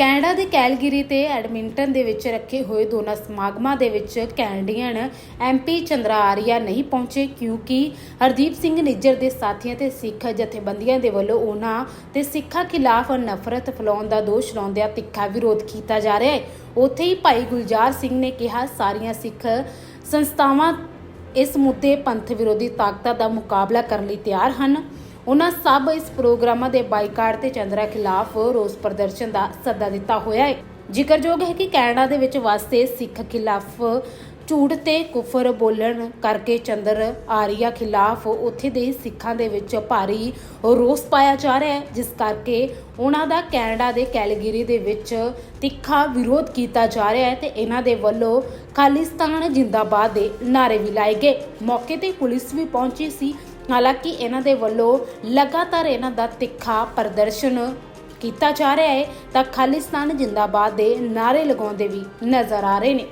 Canada ਦੇ Calgary ਤੇ Edmonton ਦੇ ਵਿੱਚ ਰੱਖੇ ਹੋਏ ਦੋਨਾਂ ਸਮਾਗਮਾਂ ਦੇ ਵਿੱਚ ਕੈਨੇਡੀਅਨ ਐਮਪੀ ਚੰਦਰਾ ਆਰੀਆ ਨਹੀਂ ਪਹੁੰਚੇ ਕਿਉਂਕਿ ਹਰਦੀਪ ਸਿੰਘ ਨਿੱਜਰ ਦੇ ਸਾਥੀਆਂ ਤੇ ਸਿੱਖ ਜਥੇਬੰਦੀਆਂ ਦੇ ਵੱਲੋਂ ਉਹਨਾਂ ਤੇ ਸਿੱਖਾਂ ਖਿਲਾਫ ਨਫ਼ਰਤ ਫੈਲਾਉਣ ਦਾ ਦੋਸ਼ ਲਾਉਂਦਿਆਂ ਤਿੱਖਾ ਵਿਰੋਧ ਕੀਤਾ ਜਾ ਰਿਹਾ ਹੈ। ਉੱਥੇ ਹੀ ਭਾਈ ਗੁਲਜ਼ਾਰ ਸਿੰਘ ਨੇ ਕਿਹਾ, ਸਾਰੀਆਂ ਸਿੱਖ ਸੰਸਥਾਵਾਂ ਇਸ ਮੁੱਦੇ ਪੰਥ ਵਿਰੋਧੀ ਤਾਕਤਾਂ ਦਾ ਮੁਕਾਬਲਾ ਕਰਨ ਲਈ ਤਿਆਰ ਹਨ। ਉਹਨਾਂ ਸਭ ਇਸ ਪ੍ਰੋਗਰਾਮਾਂ ਦੇ ਬਾਈਕਾਟ ਤੇ ਚੰਦਰਾ ਖਿਲਾਫ ਰੋਸ ਪ੍ਰਦਰਸ਼ਨ ਦਾ ਸੱਦਾ ਦਿੱਤਾ ਹੋਇਆ ਹੈ। ਜ਼ਿਕਰਯੋਗ ਹੈ ਕਿ ਕੈਨੇਡਾ ਦੇ ਵਿੱਚ ਵਸਦੇ ਸਿੱਖ ਖਿਲਾਫ ਝੂਠ ਤੇ ਕੁਫਰ ਬੋਲਣ ਕਰਕੇ ਚੰਦਰ ਆਰੀਆ ਖਿਲਾਫ ਉੱਥੇ ਦੇ ਸਿੱਖਾਂ ਦੇ ਵਿੱਚ ਭਾਰੀ ਰੋਸ ਪਾਇਆ ਜਾ ਰਿਹਾ ਹੈ, ਜਿਸ ਕਰਕੇ ਉਹਨਾਂ ਦਾ ਕੈਨੇਡਾ ਦੇ ਕੈਲਗਰੀ ਦੇ ਵਿੱਚ ਤਿੱਖਾ ਵਿਰੋਧ ਕੀਤਾ ਜਾ ਰਿਹਾ ਹੈ ਤੇ ਇਹਨਾਂ ਦੇ ਵੱਲੋਂ ਖਾਲਿਸਤਾਨ ਜਿੰਦਾਬਾਦ ਦੇ ਨਾਰੇ ਵੀ ਲਾਏ ਗਏ। ਮੌਕੇ ਤੇ ਪੁਲਿਸ ਵੀ ਪਹੁੰਚੀ ਸੀ। ਹਾਲਾਂਕਿ ਇਹਨਾਂ ਦੇ ਵੱਲੋਂ ਲਗਾਤਾਰ ਇਹਨਾਂ ਦਾ ਤਿੱਖਾ ਪ੍ਰਦਰਸ਼ਨ ਕੀਤਾ ਜਾ ਰਿਹਾ ਹੈ ਤਾਂ ਖਾਲਿਸਤਾਨ ਜਿੰਦਾਬਾਦ ਦੇ ਨਾਰੇ ਲਗਾਉਂਦੇ ਵੀ ਨਜ਼ਰ ਆ ਰਹੇ ਨੇ।